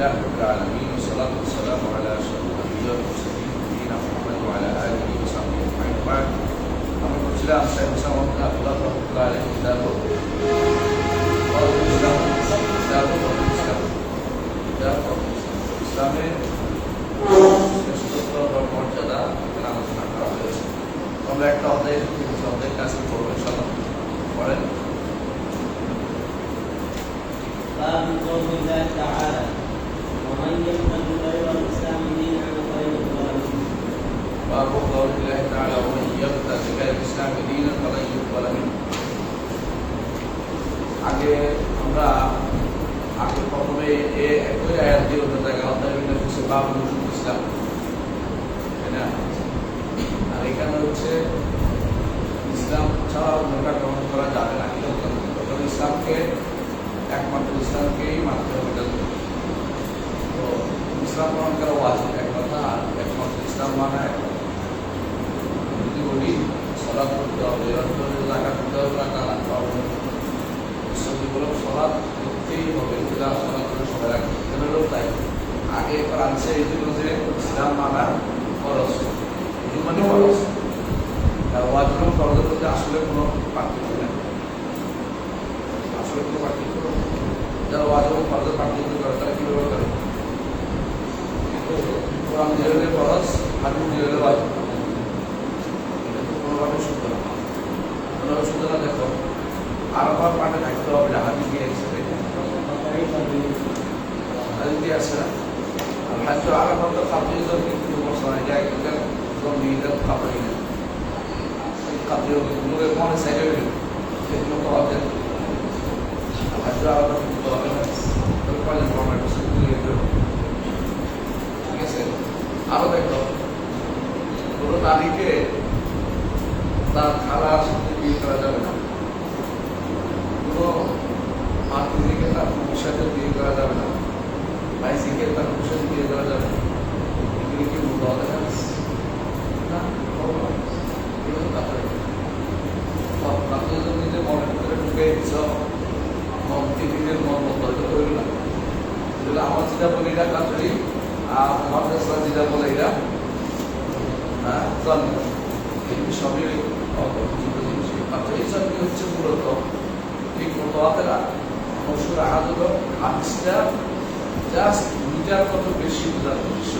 لله رب العالمين والصلاة والسلام على أشرف الأنبياء والمرسلين نبينا محمد وعلى آله وصحبه أجمعين وبعد আমরা বলছিলাম শেখ হুসাম আব্দুল্লাহ রহমতুল্লাহ আলী কিতাব ইসলাম কিতাব ইসলাম কিতাব ইসলামের শ্রেষ্ঠত্ব বা মর্যাদা এখানে আলোচনা করা হয়েছে আমরা একটা অধ্যায় অধ্যায় কাজ করবো ইনশাল্লাহ পড়েন باب قول الله تعالى باب قول الله تعالى ومن يبتغي غير الاسلام دينا فلن يقبل منه আগে আমরা আগে প্রথমে এ একই আয়াত দিয়ে ওটা দেখা অধ্যায় বিন্যাস হচ্ছে বাবু নজরুল ইসলাম তাই না আর এখানে হচ্ছে গ্রহণ করা ওয়াজিব এক কথা, আর ইসলাম মানা যদি বলি, সলাৎ করতে হবে জাকাত করতে হবে টাকা রাখতে হবে ইসলামী বলো, সলাৎ করতেই হবে, যেটা সলাৎ করে সবাই রাখবে হলো তাই? আগে এবার আনছে, এই জন্য যে ইসলাম মানা খরচ মানে খরচ ওয়াজিব এবং ফরজের মধ্যে আসলে কোনো পার্থক্য নেই। আসলে কোনো পার্থক্য। যারা ওয়াজিব এবং ফরজের পার্থক্য করে তারা কীভাবে করে কোরআন জিরোলে ফরজ হাদিস জিরোলে ওয়াজিব এটা তো কোনোভাবে শুদ্ধ না কোনোভাবে শুদ্ধ না দেখো আরবার পাঠে থাকতে হবে না হাদিস দিয়ে এসে হাদিস দিয়ে আসে না আর হাদিস আরবার তো কাপড় কিন্তু মশলা যায় এটা একদম নিয়ে কাপড় না কাপড় গুলোকে মনে সাইডে সেগুলো তো হবে হাদিস আরবার কিন্তু হবে না তো কলেজ গভর্নমেন্ট স্কুল ঠিক আছে আরও দেখো। কোনো নারীকে তার খালার সাথে বিয়ে করা যাবে না। কোনো মাতৃকে তার পুরুষ সাথে বিয়ে করা যাবে না। ভাইসিকে তার পুরুষ সাথে বিয়ে করা যাবে না। এগুলি কি না না তারপরে যদি নিজের মনের ভিতরে ঢুকে দিচ্ছ মন মন মতো হয়তো করবে না আমার যেটা বলি এটা কাতরি আর দেশরা যেটা বলে এটা। হ্যাঁ জন্ম এগুলি সবই হচ্ছে মূলত ঠিক মতো হাদিসটা জাস্ট দুইটার মতো বেশি বোঝার উদ্দেশ্য।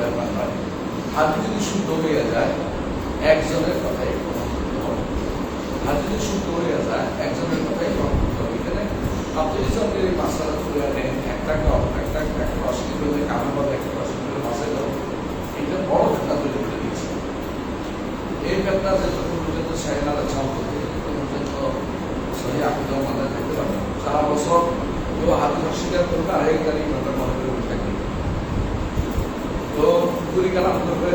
ব্যাপার হয় হাদি যদি শুদ্ধ হয়ে যায়, একজনের কথাই হাদি যদি শুদ্ধ হয়ে যায়, একজনের কথাই গ্রহণ করতে হবে। এখানে আপনি এই মাসালা তুলে নেন একটা একটা একটা অসুবিধা হলে কামে পাবে একটা অসুবিধা মাসে যাবে এটা বড় ফেতনা তৈরি করে দিয়েছে। এই ফেতনা যে যখন পর্যন্ত সাইনারা ছাপ করতে পর্যন্ত সহি আকিদার মাথায় থাকতে পারবে সারা বছর কেউ হাতে অস্বীকার করবে আর এক গাড়ি কথা মনে করে বসে থাকবে। তো পুকুরি কালাম করবে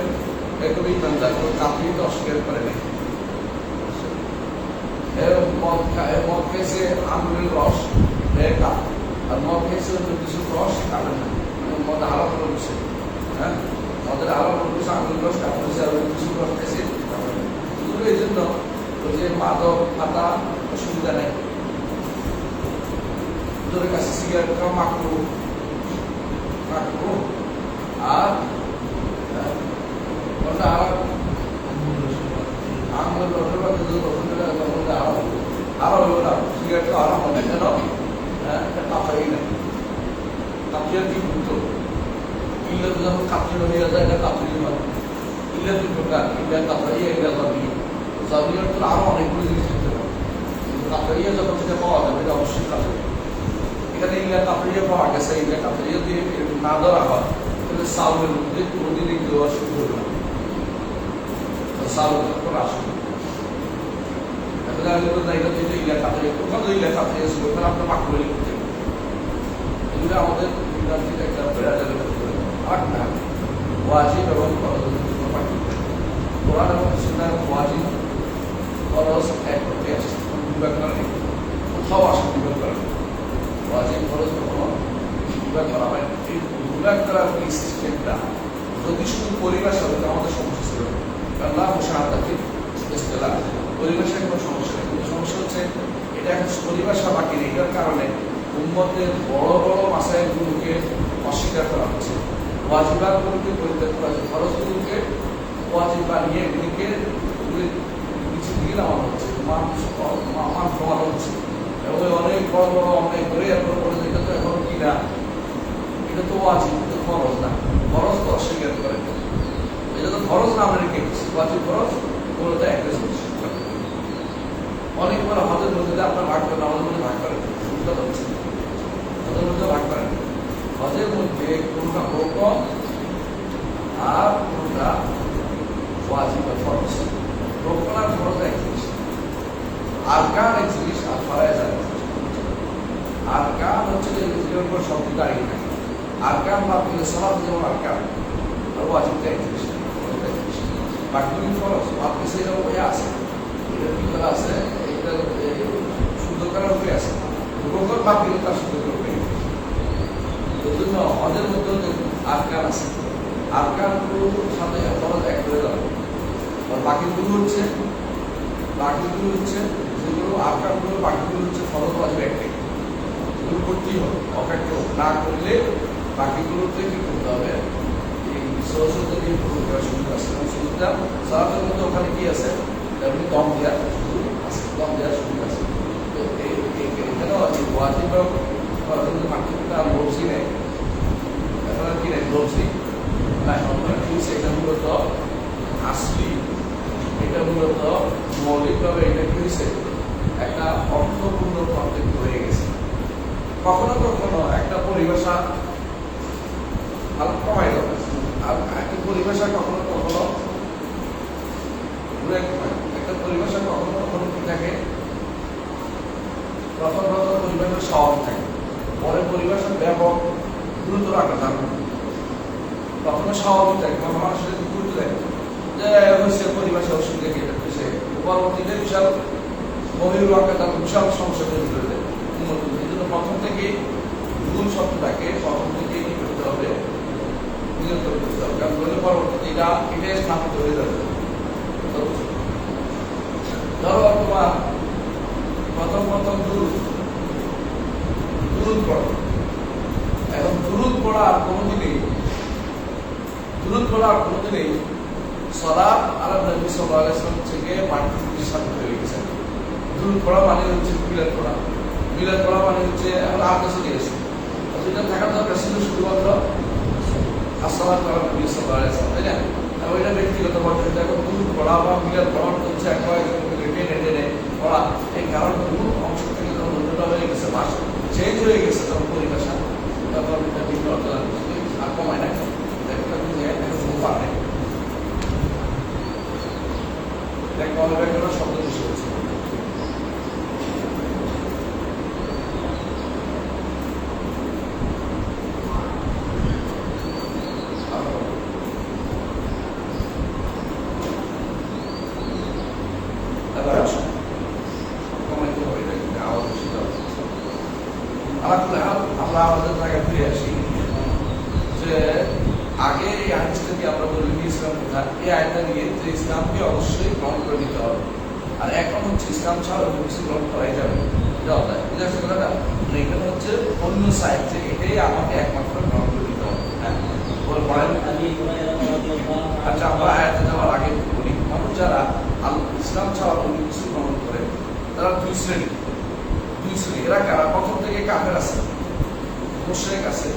একদমই ইমানদার, কোনো কাপড়ি তো অস্বীকার করে নাই। মদ খায় মদ খেয়েছে আঙুরের রস এর কাপ আর মদ খেয়েছে অন্য কিছু রস কাপড় না। মানে মদ আলাপ করে হ্যাঁ? মদের আলাপ করে আঙুরের রস আর কিছু রস খেয়েছে এই জন্য যে মাদক পাতা অসুবিধা নেই। কাছে সিগারেট খাওয়া মাকরু আর হ্যাঁ, ওটা আলাপ হলো না সিগারেট তো আলাপ হবে কেন হ্যাঁ এটা কাঁপাই না কাপিয়ার কি বুঝতো ইল্লা তো যখন কাপড় হয়ে যায় এটা কাপড়ি হয় দুই প্রকার ইল্লা কাপড়ি ইল্লা জমি জমির তো আরও অনেকগুলো জিনিস থাকতে পারে কাপড়িয়া যখন থেকে পাওয়া যাবে, এটা অবশ্যই কাপড় এখানে ইল্লা কাপড়িয়া পাওয়া গেছে ইল্লা কাপড়িয়া দিয়ে না ধরা হয়, তাহলে সাউলের মধ্যে কোনোদিনই দেওয়া শুরু করবে না। সাউলের উপর আসবে এখন আমি বলতে এটা তো ইল্লা কোথাও তো ইল্লা কাপড়িয়া ছিল ওখানে আপনার এগুলো আমাদের এবং ফরজ কোথাও আসে বিভাগ করা করা হয়। এই এই সিস্টেমটা যদি শুধু পরিবেশ হবে আমাদের সমস্যা ছিল। কারণ না ইস্তেলাহ। পরিবেশের কোনো সমস্যা নেই। কিন্তু সমস্যা হচ্ছে, এটা এখন পরিবেশা বাকি নেই এটার কারণে উম্মতের বড় বড় মাসাইলগুলোকে অস্বীকার করা হচ্ছে। ওয়াজিবাতগুলোকে পরিত্যাগ করা হচ্ছে। খরচগুলোকে ওয়াজিব বানিয়ে এগুলিকে এগুলি নিচে দিকে নামানো হচ্ছে। মান মান- হচ্ছে। এবং অনেক বড় বড় করে যে এটা তো এখন কি না? এটা তো ওয়াজিব ফরজ না। ফরজ তো অস্বীকার করে। এটা তো ফরজ না আমরা রেখে ওয়াজিব, ফরজ ওগুলো তো একটা জিনিস। অনেক বড় হজের মধ্যে আপনার ভাগ করেন আমাদের মধ্যে ভাগ করেন সুবিধা হচ্ছে হজের মধ্যে ভাগ করেন। হজের মধ্যে কোনটা রোকন আর কোনটা ওয়াজিব বা ফরজ রোকন আর ফরজ এক জিনিস আরকান এক জিনিস আর ফরাইজ এক জিনিস আরকান হচ্ছে যে এগুলোর উপর শব্দ দাঁড়িয়ে থাকে। আরকান বা দিলে সলাপ যেমন আরকান আর ওয়াজিবটা এক জিনিস বাকিগুলি ফরজ আপনি সেটা বই আছে। এটা কি করা আছে? এটা শুদ্ধ করার উপরে আছে। রোগর তার শুদ্ধ করার উপরে এই জন্য মধ্যেও দেখুন আরকান আছে। আরকানগুলোর সাথে ফরজ এক করে যাবে বাকিগুলো হচ্ছে বাকিগুলো হচ্ছে যেগুলো আরকানগুলো, বাকিগুলো হচ্ছে ফরজ ওয়াজিব একটাই। এগুলো করতেই হবে অকাট্য না করলে বাকিগুলোতে কি করতে হবে? সরস্বতী দিয়ে পূরণ করার সুযোগ আছে এবং সুযোগটা সালাতের মধ্যে ওখানে কি আছে? তেমনি দম দেওয়ার সুযোগ আছে, দম দেওয়ার সুযোগ আছে। তো এই- এখানেও আছে। ওয়াজিব এটা মূলত কি হয়েছে? একটা অর্থপূর্ণ পার্থক্য হয়ে কখনো কখনো একটা পরিভাষা কমাই যাবে আর একটা পরিভাষা কখনো কখনো। একটা পরিভাষা কখনো কখনো কি থাকে? প্রথম প্রথম পরিভাষা সহজ থাকে। পরে পরিভাষা ব্যাপক গুরুতর আকার ধারণ প্রথমে স্বাভাবিক থাকে মানুষের গুরুত্ব দেয়। যে কি এটা সে পরবর্তীতে বিশাল গভীর আকার বিশাল সমস্যা তৈরি করে দেয়। এই জন্য প্রথম থেকে মূল শব্দটাকে প্রথম থেকে করতে হবে, নিয়ন্ত্রণ করতে হবে। কারণ নইলে পরবর্তীতে এটা এটাই স্থাপিত হয়ে যাবে। ধরো তোমার প্রথম প্রথম দুরুদ দুরুদ পড়ো। এখন দুরুদ পড়া কোনোদিনই দুরুদ পড়া কোনোদিনই সলাপ আলাপ নবী ওয়াসাল্লাম থেকে পাঠ্যপুস্তকের সাথে হয়ে গেছে দুরুদ পড়া মানে হচ্ছে মিলাদ পড়া। মিলাদ পড়া মানে হচ্ছে এখন আর কাছে গেছে যেটা থাকার দরকার ছিল শুধুমাত্র আসসালাম আলা নবী ওয়াসাল্লাম, তাই না? ওইটা ব্যক্তিগত পর্যায়ে এখন দুরুদ পড়া বা মিলাদ পড়া হচ্ছে একবার টেনে টেনে পড়া। এই কারণগুলো অংশ থেকে যখন হয়ে গেছে ভাষা চেঞ্জ হয়ে গেছে তখন। কিছু গ্রহণ করে। তারা দুই শ্রেণি। দুই শ্রেণি। এরা কারা? প্রথম থেকে কাফের আছে। মুশরিক আছে।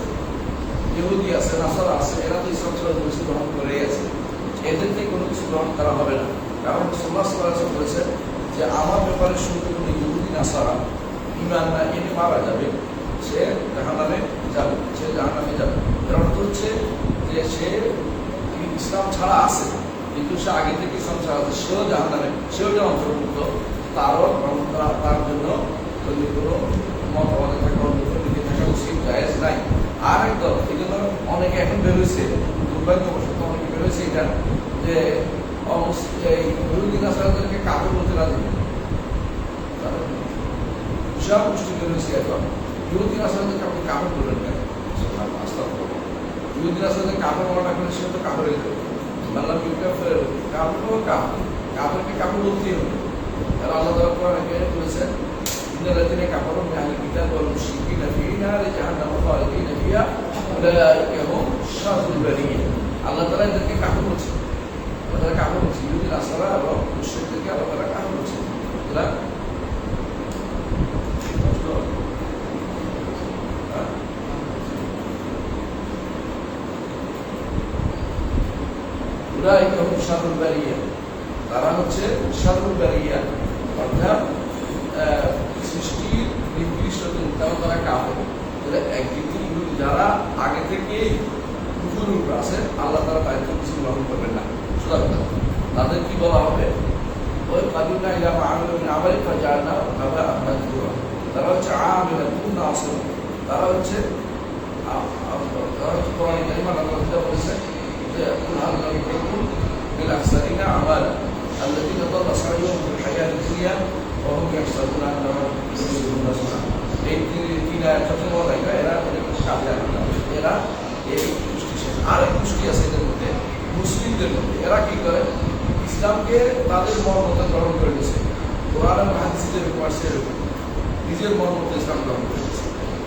ইহুদি আছে, নাসারা আছে। এরা তো ইসলাম ছাড়া কিছু গ্রহণ আছে। এদের থেকে কোনো কিছু গ্রহণ করা হবে না। কারণ সোল্লাহ সাল্লাহ বলেছে যে, আমার ব্যাপারে শুনতে কোনো ইহুদি, নাসারা ইমান না এনে মারা যাবে। সে জাহান্নামে যাবে। সে জাহান্নামে যাবে। এর অর্থ হচ্ছে যে, সে ইসলাম ছাড়া আছে। কিন্তু সে আগে থেকে ছাড়া আছে, সেও জাহান্নামে সেও যে অন্তর্ভুক্ত, তারও তার জন্য যদি কোনো মতবাদে থাকা অন্য কোনো দিকে থাকা উচিত, জায়েজ নাই। আর একদম এই জন্য অনেকে এখন বেরোইছে দুর্ভাগ্যবশত অনেকে বেরোইছে এটা, যে এই ইহুদিন আসারদেরকে কাপড় বলতে রাজি বিশাল গোষ্ঠী বেরোইছে এখন। ইহুদিন আসারদেরকে আপনি কাপড় বলবেন কেন? আস্তা ইহুদিন আসাদের কাপড় বলাটা করে সে তো কাপড় যাবে বাংলা বিজ্ঞাপনের কাপড় কাপ কাপড়কে কাপড় বলতেই হবে। তারা আল্লাহ তালা কোরআন এখানে বলেছেন ইন্দ্রাদিনে কাপড় মেহালি কিতাব বল মুশিকি না ফিরি না রে জাহান নাম খাওয়ালি না ফিয়া এবং শাহুল বেরিয়ে আল্লাহ তালা এদেরকে কাপড় বলছেন আল্লাহ তালা কাপড় বলছে। ইহুদিন আসারা এবং উলাইকা তারা হচ্ছে অর্থাৎ সৃষ্টির নিকৃষ্টতম তাও তারা কাপড় তাহলে যারা আগে থেকেই আছে, আল্লাহ তারা দায়িত্ব কিছু গ্রহণ করবেন না। তাদের কি বলা হবে? ওই কাদিনা ইলা মাআমিলুন তারা হচ্ছে আমিলাতুন নাসির। তারা হচ্ছে তারা হচ্ছে أعمالا الذين ضل سعيهم في الحياة الدنيا وهم يحسبون أنهم يحسنون صنعا এই তিন আয়াতের মধ্যে এরা অনেক সাথে এরা এই গোষ্ঠী আরেক গোষ্ঠী আছে এদের মধ্যে মুসলিমদের মধ্যে এরা কি করে ইসলামকে তাদের মন মতো গ্রহণ করে নিয়েছে কোরআন এবং হাদিসের পাশে নিজের মন মতো ইসলাম গ্রহণ করে নিয়েছে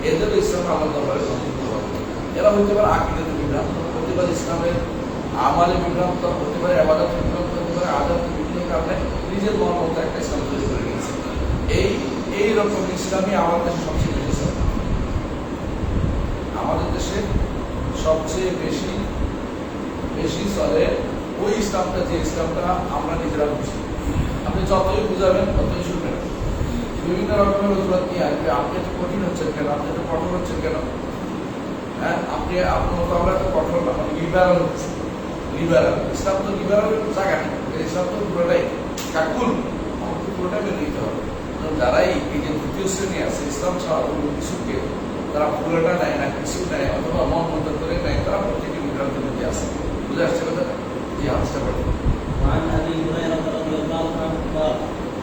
এদের ইসলাম আলাদাভাবে সংযুক্ত হবে এরা হতে পারে আকিদের বিভ্রান্ত হতে পারে ইসলামের আমালে বিভ্রান্ত হতে পারে আবাদত বিভ্রান্ত হতে পারে আদাত বিভিন্ন কারণে নিজের মন মতো একটা ইসলাম তৈরি করে নিয়েছে। এই এই রকম ইসলামই আমাদের দেশে সবচেয়ে বেশি। আমাদের দেশে সবচেয়ে বেশি বেশি চলে ওই ইসলামটা, যে ইসলামটা আমরা নিজেরা বুঝি। আপনি যতই বুঝাবেন, ততই শুনবেন। বিভিন্ন রকমের অজুহাত নিয়ে আসবে। আপনি একটু কঠিন হচ্ছেন কেন? আপনি একটু কঠোর হচ্ছেন কেন? হ্যাঁ আপনি আপনার মতো আমরা তো কঠোর না মানে লিবারাল হচ্ছে। লিবারাল ইসলাম তো লিবারাল জায়গা নেই। ইসলাম তো পুরোটাই কাকুল আমাকে পুরোটাই মেনে নিতে হবে তো যারাই এই যে দ্বিতীয় শ্রেণী আছে ইসলাম ছাড়া অন্য কিছুকে তারা পুরোটা নেয় না কিছু নেয় অথবা মন মতো করে নেয় তারা প্রত্যেকে বিভ্রান্তির মধ্যে আছে বুঝে আসছে কথা জি হাসতে পারে وعن ابي هريره رضي الله عنه قال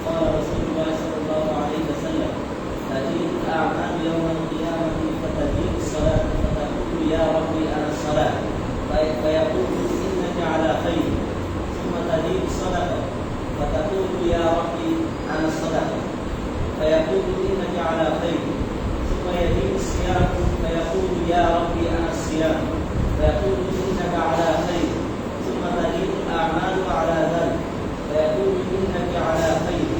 قال رسول الله صلى الله عليه وسلم تجيء الاعمال يوم القيامه فتجيء الصلاه فتقول يا ربي انا الصلاه في- فيقول انك على خير تجيء الصلاه فتقول يا ربي أنا الصلاه فيقول إنك على خير. ثم يجيء الصيام. فيقول يا ربي أنا الصيام. فيقول إنك على خير. ثم تجيء الأعمال على ذلك. فيقول إنك على خير.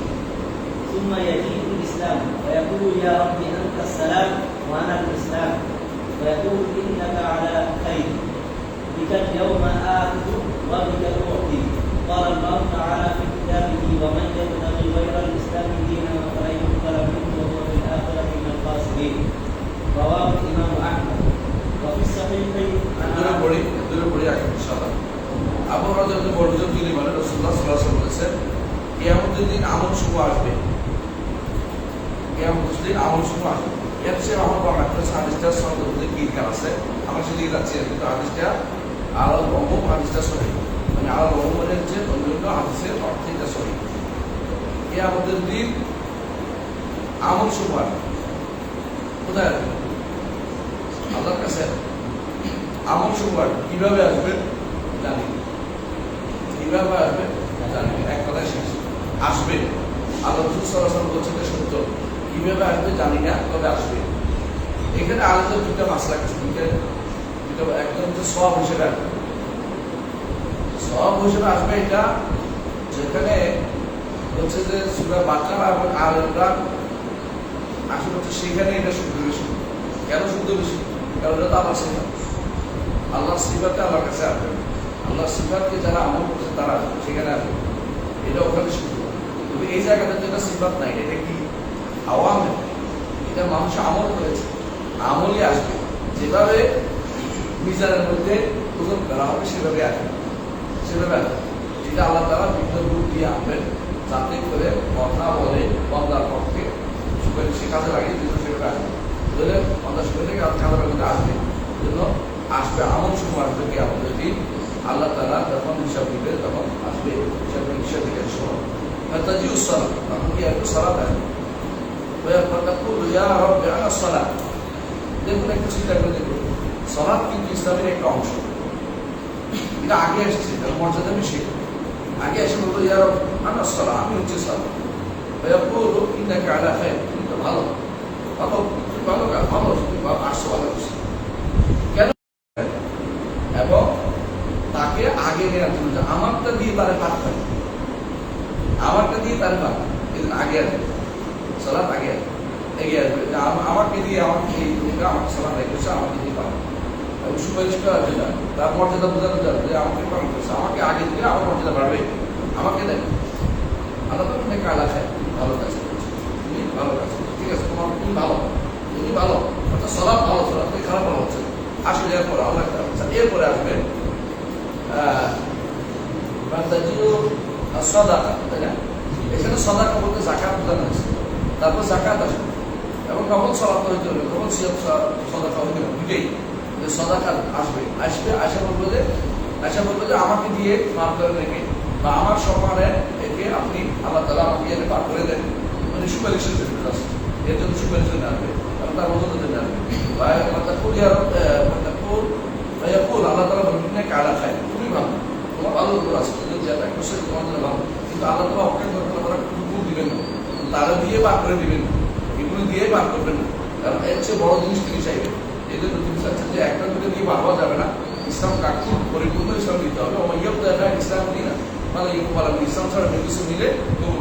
ثم يجيء الإسلام. فيقول يا رب أنت السلام وأنا الإسلام. فيقول إنك على خير. بك اليوم آخذ وبك قال الله تعالى في كتابه ومن يبتغي غير الإسلام دينا فلن يقبل منه وهو في الآخرة من الخاسرين رواه الإمام أحمد وفي الصحيحين عن দূরে পড়ি দূরে পড়ি আগে ইনশাআল্লাহ আবু হযরত বড়জন তিনি বলেন রাসূলুল্লাহ সাল্লাল্লাহু আলাইহি ওয়াসাল্লাম বলেছেন কিয়ামতের দিন আমল শুভ আসবে কিয়ামতের দিন আমল শুভ আসবে এর চেয়ে আমার বর্ণনা করেছে হাদিসটা সনদ মধ্যে কি কার আছে আমরা সেদিকে যাচ্ছি না, কিন্তু হাদিসটা আরো অমুক হাদিসটা সহি আমল সুপার কীভাবে আসবে? জানি এক কথায় শেষ। আসবে। আল্লাহ সরাসরি বলছেন সত্য। কীভাবে আসবে? জানি না। তবে আসবে। এখানে আলাদা দুটা মাসলা কিছু দুইটা দুটো একদম হচ্ছে সব হিসেবে আসবে। সব হিসেবে আসবে এটা যেখানে হচ্ছে যে সুরা বাচ্চারা এবং আলেমরা আসলে হচ্ছে সেখানে এটা শুদ্ধ বেশি। কেন শুদ্ধ বেশি? কারণ এটা তো আমার সিফাত। আল্লাহ সিফাতে আমার কাছে আসবে। আল্লাহ সিফাতকে যারা আমল করছে, তারা সেখানে আসবে। এটা ওখানে শুদ্ধ। কিন্তু এই জায়গাতে তো এটা সিফাত নাই। এটা কি আওয়াম? এটা মানুষ আমল করেছে। আমলই আসবে। যেভাবে মিজানের মধ্যে ওজন করা হবে, সেভাবে আসবে। ছেলেবেলা, এটা আল্লাহ তারা বিভিন্ন রূপ দিয়ে আনবেন যাতে করে কথা বলে বন্দার পক্ষে সে কাজে লাগিয়ে বন্দার থেকে কাজের মধ্যে আসবে জন্য আসবে আমল সময় আসবে কি আমাদের যদি আল্লাহ তারা যখন হিসাব দিবে, তখন আসবে হিসাব হিসাব দিকে সময় তাজি তখন কি আসবে? সালাদ আসবে দেখুন, একটু চিন্তা করে দেখুন। সলাদ কিন্তু ইসলামের একটা অংশ। এটা আগে আসছে তার মর্যাদা বেশি আগে এসে বলতো ইয়ার আনা সলা আমি হচ্ছে সলা আলা খায় তুমি তো ভালো। ভালো তুমি ভালো কাজ ভালো, তুমি আসছো ভালো কেন? এবং তাকে আগে নেওয়ার জন্য আমারটা দিয়ে তারা পার করে আমারটা দিয়ে তারা পার এদিন আগে আসবে। সলাপ আগে আসবে। এগিয়ে আসবে। আমাকে দিয়ে আমাকে এই আমাকে সলাপ রেখেছে আমাকে দিয়ে পারবে এবং সুপারিশ করা যেটা তার মর্যাদা বোঝানো যাবে যে আমাকে পালন করেছে। আমাকে আগে দিলে আমার মর্যাদা বাড়বে। আমাকে দেন আল্লাহ তো অনেক কাজ আছে, ভালো কাজ তুমি ভালো কাজ ঠিক আছে, তোমার তুমি ভালো। তুমি ভালো। অর্থাৎ সলাপ ভালো, সলাপ তুমি খারাপ ভালো হচ্ছে আসলে এরপরে আল্লাহ এরপরে আসবে সদাকা, তাই না? এখানে সদাকা বলতে জাকাত বোঝানো হয়েছে। তারপর জাকাত আসবে। এবং কখন সলাপ হইতে হবে কখন সদাকা হইতে হবে দুটেই যে আসবে। আসবে আশা বলব যে আশা বলব যে আমাকে দিয়ে মাফ করে রেখে, বা আমার সম্মানে একে আপনি আল্লাহ তালা আমাকে এনে পার করে দেন। মানে সুপারিশের জন্য আসছে এর জন্য সুপারিশের জন্য আসবে। এবং তার মতো জন্য আসবে বা মাতাকুল ভাইয়াকুল আল্লাহ তালা বলবেন খায় খুবই ভালো। তোমার ভালো আছে। যদি যেটা খুশি তোমার জন্য ভালো। কিন্তু আল্লাহ তালা অপেক্ষা তারা কুকুর দিবেন না। তারা দিয়ে বার করে দিবেন এগুলো দিয়ে বার করবেন না। কারণ এর চেয়ে বড় জিনিস তিনি চাইবেন এই জন্য তিনি চাচ্ছেন যে একটা দুটো দিয়ে বার হওয়া যাবে না ইসলাম কাকুর পরিপূর্ণ ইসলাম দিতে হবে এবং ইয়ে দেয় ইসলাম দিই না মানে ইয়ে বলা ইসলাম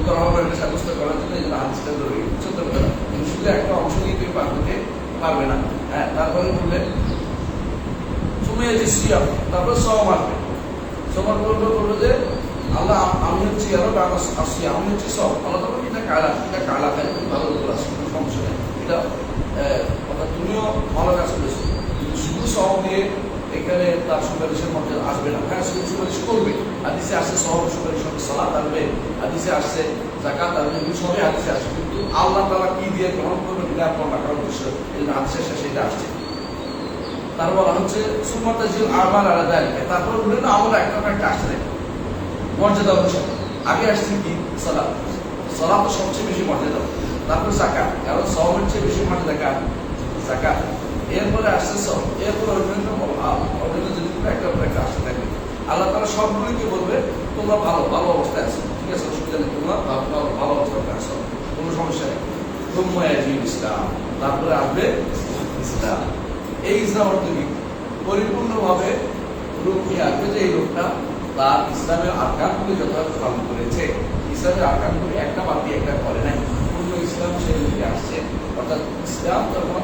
করা সাব্যস্ত করার জন্য হাদিসটা শুধু একটা অংশ দিয়ে তুমি পার পারবে না। হ্যাঁ তারপরে বললেন সিয়াম তারপর আসবে। যে, আল্লাহ, আমি হচ্ছি আরও আসছি আমি হচ্ছি সব আল্লাহ তখন এটা কালা এটা কালা ভালো করে কোনো সমস্যা নেই। এটা তুমিও ভালো কাজ করেছ। শুধু সব দিয়ে এখানে তার সুপারিশের মধ্যে আসবে না। হ্যাঁ শুধু সুপারিশ করবে। হাদিসে আসছে সহ সুপারিশ হবে সালাত আসবে। হাদিসে আসছে জাকাত আসবে। এগুলো সবই আসবে কিন্তু আল্লাহ তালা কি দিয়ে গ্রহণ করবে এটা আপনার রাখার উদ্দেশ্য। এই জন্য হাদিসে সেটা আসছে। তার বলা হচ্ছে সুন্নতা জিল আমার আলাদা তারপর বিভিন্ন আমল একটা একটা আসছে। মর্যাদা অনুসারে আগে আসছে কি? সালাত। তো সবচেয়ে বেশি মর্যাদা। তারপর জাকাত কারণ সবের চেয়ে বেশি মর্যাদা কার? জাকাত এরপরে আসছে সব এরপরে অন্যান্য অন্যান্য জিনিসগুলো একটা পর একটা আসতে থাকে আল্লাহ তারা সবগুলিকে বলবে? তোমরা ভালো ভালো অবস্থায় আছো। ঠিক আছে, অসুবিধা নেই। তোমরা ভালো ভালো অবস্থায় আছো। কোনো সমস্যা নেই। ইসলাম তারপরে আসবে ইসলাম। এই ইসলাম অর্থ কি? পরিপূর্ণভাবে রূপ নিয়ে আসবে যে এই লোকটা, তার ইসলামের আকামগুলি যথাযথ পালন করেছে। ইসলামের আকামগুলি একটা বাদ দিয়ে একটা করে নাই। পূর্ণ ইসলাম সে আসছে। অর্থাৎ ইসলাম তখন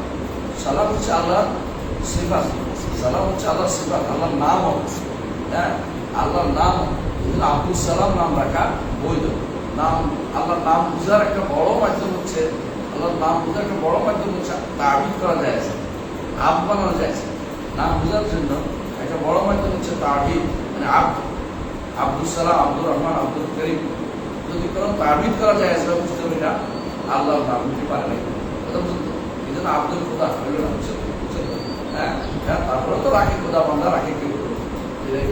সালাম হচ্ছে আল্লাহ সিফাত। সালাম হচ্ছে আল্লাহ সিফাত, আল্লাহর নাম হ্যাঁ? আল্লাহর নাম আব্দুল সালাম নাম রাখা বৈধ। নাম, আল্লাহর নাম বুঝার একটা বড় মাধ্যম হচ্ছে, আল্লাহর নাম বোঝার একটা বড় মাধ্যম হচ্ছে তাবিদ করা যায় আব বানানো যায় নাম বোঝার জন্য একটা বড় মাধ্যম হচ্ছে তাবিদ মানে আব। আব্দুল সালাম, আব্দুর রহমান, আব্দুল করিম। যদি কোনো তাবিদ করা যায় বুঝতে হবে না আল্লাহর নাম নিতে পারে। বুঝতে এই জন্য আব্দুল খোদা হইল না হ্যাঁ? হ্যাঁ তারপরে তো রাখি খোদা বান্দা, রাখি কেউ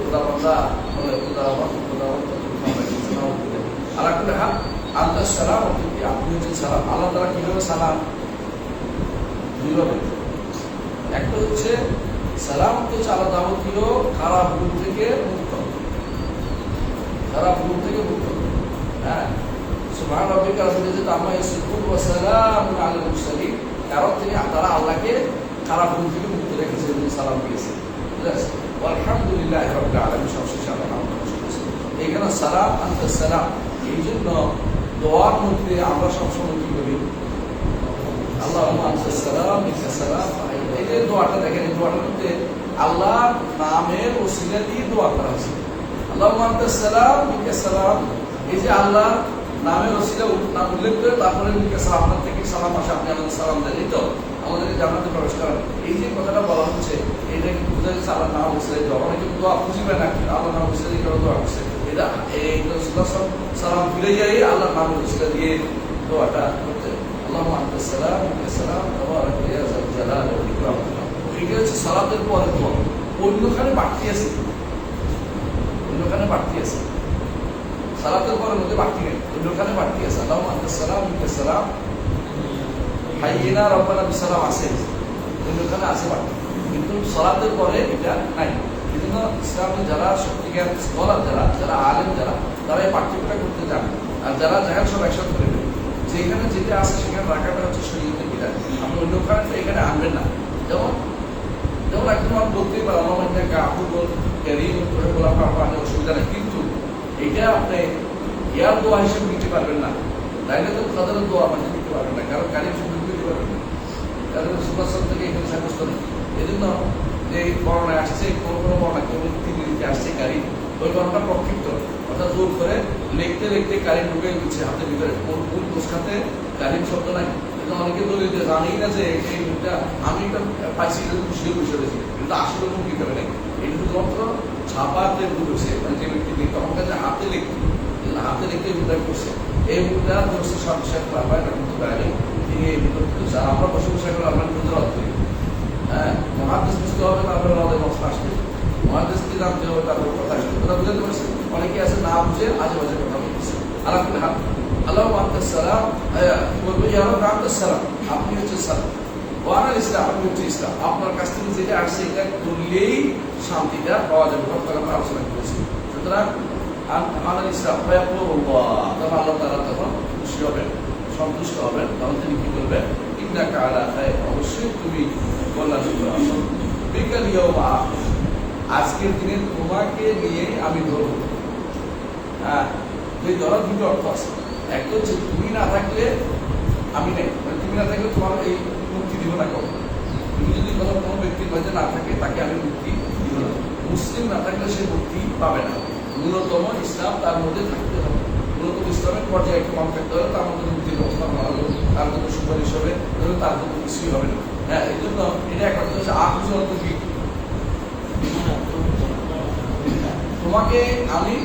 খোদা বান্দা খোদা খোদা আল্লাহ করে হ্যাঁ আল্লাহ সালাম, আপনি হচ্ছেন সালাম, আল্লাহ তারা কীভাবে সালাম? একটা হচ্ছে, সালাম হচ্ছে আল্লাহ যাবতীয় খারাপ গুণ থেকে মুক্ত। খারাপ গুণ থেকে মুক্ত। হ্যাঁ? সুবহান রাব্বিকা রাব্বিল ইজ্জাতি আম্মা ইয়াসিফুন ওয়া কারণ তিনি তারা আল্লাহকে খারাপ গুণ থেকে মুক্ত রেখেছে তিনি সালাম দিয়েছে ঠিক আছে আলহামদুলিল্লাহ রাব্বিল আলামিন, সবশেষে আল্লাহ দোয়ার আল্লাহ আল্লাহ সালাম এই যে আল্লাহ নামের ওসিলা নাম উল্লেখ করে তারপরে আপনার থেকে সালাম আসে, আপনি আমাদের সালাম দেন। এই তো, আমাদেরকে জানাতে প্রবেশ করেন এই যে কথাটা বলা হচ্ছে, এটা কি বোঝা যাচ্ছে আল্লাহ নাম ওসিলা দোয়া অনেকে দোয়া খুঁজি পায় না আল্লাহ নাম ওসিলা দিয়ে দোয়া করছে এটা এই সালাম ফিরে যাই, আল্লাহ নাম ওসিলা দিয়ে দোয়াটা করতে। আল্লাহ সালাম সালাম এটা হচ্ছে সালাতের পরে দোয়া অন্যখানে বাড়তি আছে। অন্যখানে বাড়তি আছে। সালাতের পরে মধ্যে বাড়তি নেই। অন্যখানে বাড়তি আছে। আল্লাহ সালাম সালাম। হাইয়িনা, রব্বানা, বিসালাম আছে। অন্যখানে আছে বাড়তি। কিন্তু সলাতের পরে এটা নাই। এই জন্য ইসলামে যারা সত্যিকার স্কলার যারা যারা আলেম যারা, তারা এই পার্থক্যটা করতে আর যারা সব একসাথে করে দেবে যেখানে যেটা আছে, সেখানে রাখাটা হচ্ছে শরীরের আপনি অন্যখানে তো এখানে আনবেন না। যেমন যেমন একদম আমি বলতেই পারলাম আমার একটা কাপড় বল ক্যারি করে গোলাপ পানি অসুবিধা নেই। কিন্তু এটা আপনি ইয়ার দোয়া হিসেবে নিতে পারবেন না। তাইলে তো তাদের দোয়া মানে নিতে পারবেন না, কারণ গাড়ি শুধু দিতে পারবেন না। তাদের সুপারসল থেকে এখানে সাব্যস্ত নেই। এই জন্য যে করোনায় আসছে, কোনো কোনো করোনা কেউ তিনি দিতে আসছে গাড়ি ওই করোনাটা প্রক্ষিপ্ত। অর্থাৎ জোর করে লিখতে লিখতে গাড়ি ঢুকে দিচ্ছে হাতের ভিতরে। কোন কোন পোস্টাতে গাড়ির শব্দ নাই। কিন্তু অনেকে দলিত জানেই না যে এই মুখটা আমি একটা পাইছি খুশি হয়েছি। কিন্তু আসলে মুখ দিতে হবে এটা ছাপাতে ঢুকেছে মানে যে লিখতে কাছে হাতে লিখতে হাতে লিখতে মুখটা করছে এই মুখটা ধরছে সব শেখ বাবা কিন্তু বাইরে তিনি এই মুখটা করছে আমরা বসে বসে করে আমরা কিন্তু রদ করি। হ্যাঁ মহাদেশ বুঝতে হবে তারপরে আমাদের মস্ত আসবে। মহাদেশ কি জানতে হবে তারপর কথা আসবে। তোরা বুঝতে পারছি অনেকে আছে না বুঝে আজে বাজে কথা বলতেছে। হাত আল্লাহ সালাম। কি বলব সালাম। আপনি হচ্ছে সালাম। হচ্ছে আপনার কাছ থেকে যেটা আসছে, এটা করলেই শান্তিটা পাওয়া যাবে। আমরা আলোচনা করেছি। তখন সন্তুষ্ট কি করবেন? খায় অবশ্যই তুমি আজকের দিনে তোমাকে নিয়ে আমি ধরব। হ্যাঁ দুটো অর্থ আছে। একটা হচ্ছে তুমি না থাকলে আমি নেই। মানে তুমি না থাকলে তোমার এই দিব না কখন তুমি যদি কোনো কোনো ব্যক্তির মাঝে না থাকে, তাকে আমি মুক্তি দিব না। মুসলিম না থাকলে সে মুক্তি পাবে না। ন্যূনতম ইসলাম তার মধ্যে থাকতে হবে। ন্যূনতম ইসলামের পর্যায়ে একটা মানুষ থাকতে হবে, তার মধ্যে মুক্তির ব্যবস্থা করা হবে তার মধ্যে সুপারিশ হবে তার মধ্যে কিছুই হবে না। হ্যাঁ এই জন্য এটা একটা হচ্ছে আহুজ কি? তোমাকে আমি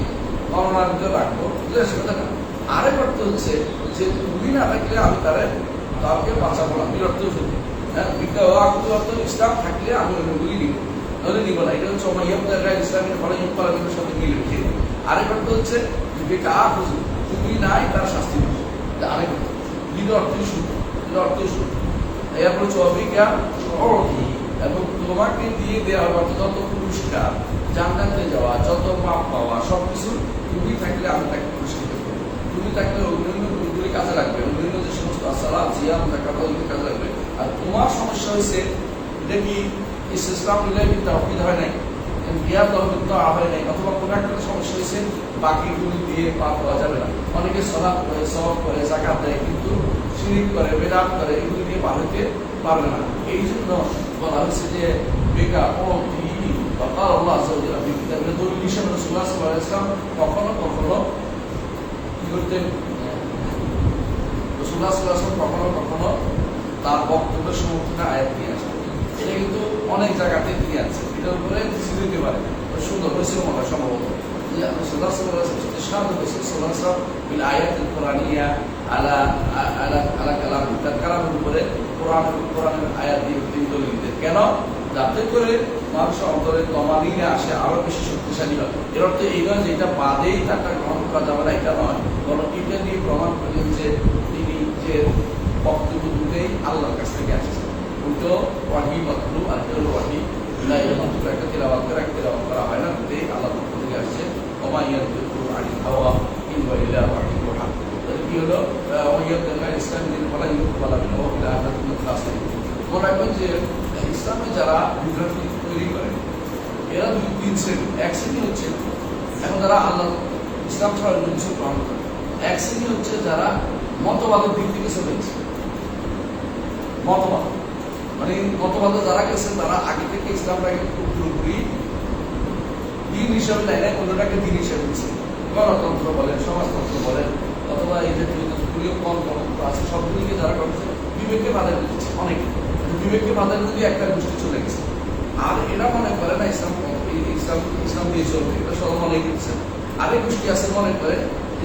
ভিতরে রাখব। কথা আরেক অর্থ হচ্ছে যে তুমি না থাকলে আমি তারা কাউকে বাঁচাবো না। বিরক্ত শুধু হ্যাঁ ইসলাম থাকলে আমি নিব নইলে নিব না। এটা হচ্ছে আমার ইসলামের ফলে সাথে মিলে আরেক অর্থ হচ্ছে তুমি নাই, তার শাস্তি আরেক অর্থ। অর্থই অর্থই হচ্ছে এবং তোমাকে দিয়ে দেওয়া হবে যত পুরস্কার, জান্নাতে যাওয়া, যত মাপ পাওয়া সব কিছু তুমি থাকলে আমি তাকে পুরস্কৃত করব। তুমি থাকলে অন্যান্য কাজে লাগবে। অন্যান্য যে সমস্ত আসালা জিয়াম কাজে লাগবে। আর তোমার সমস্যা হয়েছে দেখি ইসলাম ইলাহি হয় নাই? বিয়ার হয় নাই, অথবা কোনো একটা সমস্যা হয়েছে বাকিগুলো দিয়ে যাবে না। অনেকে সলাপ করে সব করে জাকাত দেয়, কিন্তু সিরিপ করে, বেদাত করে, এগুলো দিয়ে পার হইতে পারবে না। এই জন্য বলা হয়েছে যে, বেকা, ও আল্লাহ মানে সাল্লাহ ইসলাম কখনো কখনো কি করতেন? সাল্লাহ কখনো কখনো তার বক্তব্যের সমর্থনে আয়াত দিয়ে আসেন এটা কিন্তু অনেক জায়গাতে দিয়ে আছে এটার উপরে দিতে পারে। সুন্দর হয়েছিল মনে হয় সম্ভবত। কেন? করে মানুষের অন্তরে আসে, আরও বেশি শক্তিশালী এই নয় এটা বাদেই গ্রহণ করা যাবে নয়। বরং এটা প্রমাণ করলেন যে তিনি যে বক্তব্য দুটোই আল্লাহর কাছ থেকে আসছে উল্টো ওয়াহি মাতলু, আর কেউ ওয়াহি না এটা মাত্র একটা তেলাবাদ করে একটা তেলাবাদ করা হয় না দুটোই আল্লাহর পক্ষ থেকে আসছে ওমাইয়ার আনি হাওয়া কিংবা ইলা ওয়াহি ওহা কি হলো? ওমাইয়ার দেখা ইসলাম দিন বলা ইউক বলা বিন ও ইলা আহাদ ক্লাস মনে রাখবেন যে, ইসলামে যারা বিভ্রান্তি তৈরি করে, এরা দুই তিন শ্রেণি। এক শ্রেণি হচ্ছে এখন যারা আল্লাহ, ইসলাম ছাড়া অন্য কিছু গ্রহণ করে। এক শ্রেণি হচ্ছে যারা মতবাদের দিক থেকে চলেছে মতবাদ। মানে মতবাদে যারা গেছে তারা আগে থেকে ইসলামটাকে পুরোপুরি দিন হিসাবে নেয় না অন্যটাকে দিন হিসাবে দিচ্ছে। গণতন্ত্র বলেন, সমাজতন্ত্র বলেন, অথবা এই যে যতগুলিও কম গণতন্ত্র আছে, সবগুলিকে যারা করছে বিবেককে বাধা দিচ্ছে অনেকে। বিবেককে বাধা যদি একটা গোষ্ঠী চলে গেছে, আর এরা মনে করে না ইসলাম ইসলাম ইসলাম দিয়ে চলবে, এটা সব মনে করছে। আরেক গোষ্ঠী আছে মনে করে,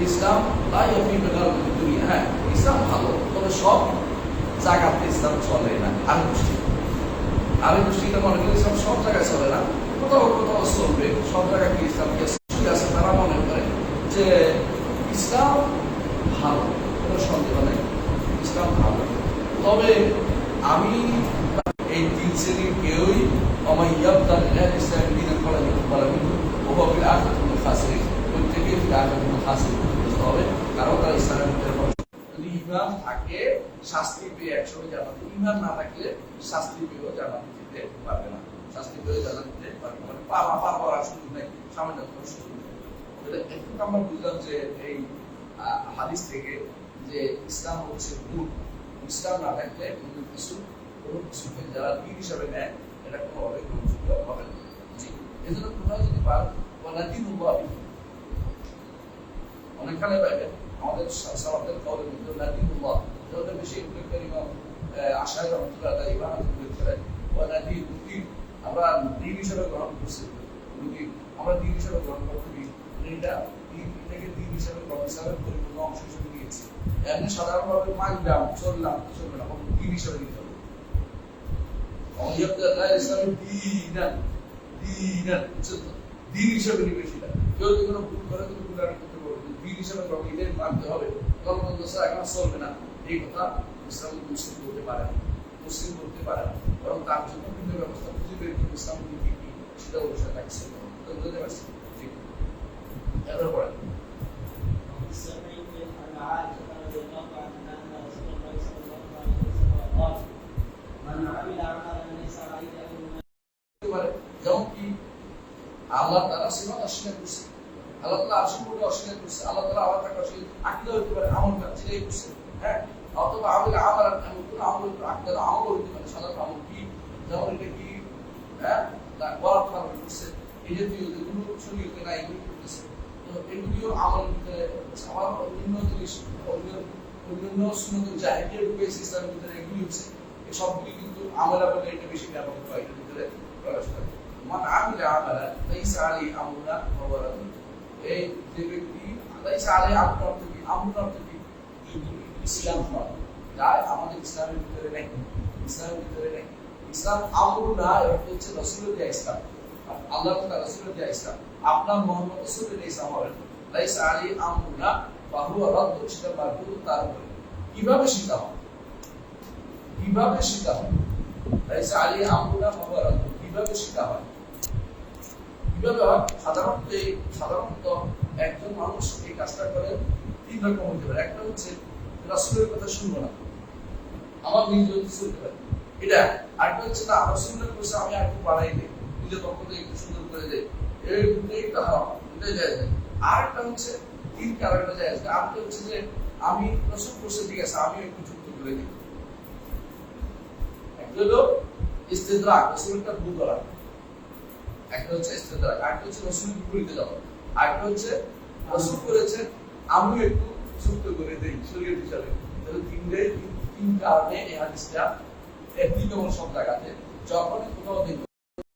ইসলাম তাই আপনি হ্যাঁ ইসলাম ভালো, তবে সব জায়গাতে ইসলাম চলে না আরেক গোষ্ঠী আরেক গোষ্ঠীটা মনে করে ইসলাম সব জায়গায় চলে না। কোথাও কোথাও চলবে, সব জায়গায় কি ইসলাম আছে তারা মনে করে যে ইসলাম ভালো, কোনো সন্দেহ নেই। ইসলাম ভালো। তবে আমি এই তিন শ্রেণির কেউই আমার ইলাল ইসলাম দিনের ফলে বলা কিন্তু ওহো বিল আখিরাতুল খাসিরিন প্রত্যেকে বিল আখিরাতুল খাসিরিন বুঝতে হবে কারণ তারা ইসলামের ভিতরে প্রবেশ ইমান থাকে শাস্তি পেয়ে একসঙ্গে জানাতে ইমান না থাকলে শাস্তি পেয়েও জানাতে দিতে পারবে না। শাস্তি পেয়েও জানাতে দিতে পারবে মানে পাওয়া পাওয়ার সুযোগ নেই। সামান্য কোনো সুযোগ নেই। একটু আমরা বুঝলাম যে এই হাদিস থেকে যে ইসলাম হচ্ছে মূল ইসলাম না থাকলে কোনো কিছু, কোনো কিছুকে যারা দিন হিসাবে নেয়, এটা কোনোভাবে গ্রহণযোগ্য হবে না। জি। এই জন্য তোমরা যদি পার উল্লাহি অনেকখানে পাইবে আমাদের সালাতের কলের মধ্যে নাদিনুল্লাহ যেটা বেশি করি ইমাম আশায় রহমতুল্লাহ আলাইহি ইমাম উল্লেখ করে ওয়া নাদি উদ্দিন আমরা দিন হিসেবে গ্রহণ করছি। উদ্দিন আমরা দিন হিসেবে গ্রহণ করতে এটা দিন এটাকে দিন হিসেবে গ্রহণ, হিসাবে পরিপূর্ণ অংশ হিসেবে নিয়েছি এমনি সাধারণভাবে মানলাম চললাম, চলবে না বরং দিন হিসেবে নিতে হবে। দিন হিসেবে নিবে সেটা কেউ যদি কোনো ভুল করে তুমি হিসেবে এদের মানতে হবে কর্মদশা এখন চলবে না। এই কথা ইসলাম মুসলিম বলতে পারে মুসলিম বলতে পারে বরং তার জন্য বিভিন্ন ব্যবস্থা খুঁজে বের করে ইসলাম নীতি কি সেটা অবশ্যই থাকছে। বুঝতে ঠিক। আল্লাহ তারা সেবা আসলে বুঝতে তালা তালা আমার এমন কোনো আমল আকিদার আমল হতে পারে, সাধারণ আমল কি? যেমন এটা কি? তার বরাত ফারণ করছে এই জাতীয় যেগুলো শরীয়তে নাই, এগুলো করতেছে। তো এগুলিও আমল আমার অন্য জিনিস ইসলামের ভিতরে কিন্তু ভিতরে। এই যে ব্যক্তি অর্থ কি অর্থ কি ইসলাম নয় যা আমাদের ইসলামের ভিতরে নেই। ইসলামের ভিতরে নেই। ইসলাম এর অর্থ হচ্ছে ইসলাম। আল্লাহ দেয়া ইসলাম। আপনার মোহাম্মদ রসুলের ইসলাম হবে। লাইসা আলি আমরুনা ফাহুয়া রাদ্দুন সেটা মারফুদ তার উপরে। কীভাবে শিখা হয় কীভাবে শিখা হয় লাইসা আলি আমরুনা ফাহুয়া রাদ্দুন কীভাবে শিখা হয়? কীভাবে সাধারণত সাধারণত একজন মানুষ এই কাজটা করে তিন রকম হতে পারে। একটা হচ্ছে, রাসূলের কথা শুনব না। আমার নিজে শুনতে পারে। এটা আরেকটা হচ্ছে, না রাসূলের কথা আমি আর একটু বাড়াই দিই। নিজের পক্ষ থেকে একটু সুন্দর করে দেই। এই এইটা হয় এটা যায় আর একটা হচ্ছে, তিন কারণে যায় আরেকটা হচ্ছে যে, আমি রসুল করছে, ঠিক আছে আমি একটু যুক্ত করে দিই। একটা হলো ইস্তেদরাক রসুলটা ভুল করা। একটা হচ্ছে ইস্তেদার আরেকটা হচ্ছে রসুল বিপরীতে যাওয়া। আরেকটা হচ্ছে রসুল করেছে আমি একটু সুস্থ করে দেই, শরীরের হিসাবে তাহলে তিনটে তিন কারণে এই হাদিসটা তিন নম্বর সব জায়গাতে। যখন কোথাও দেখব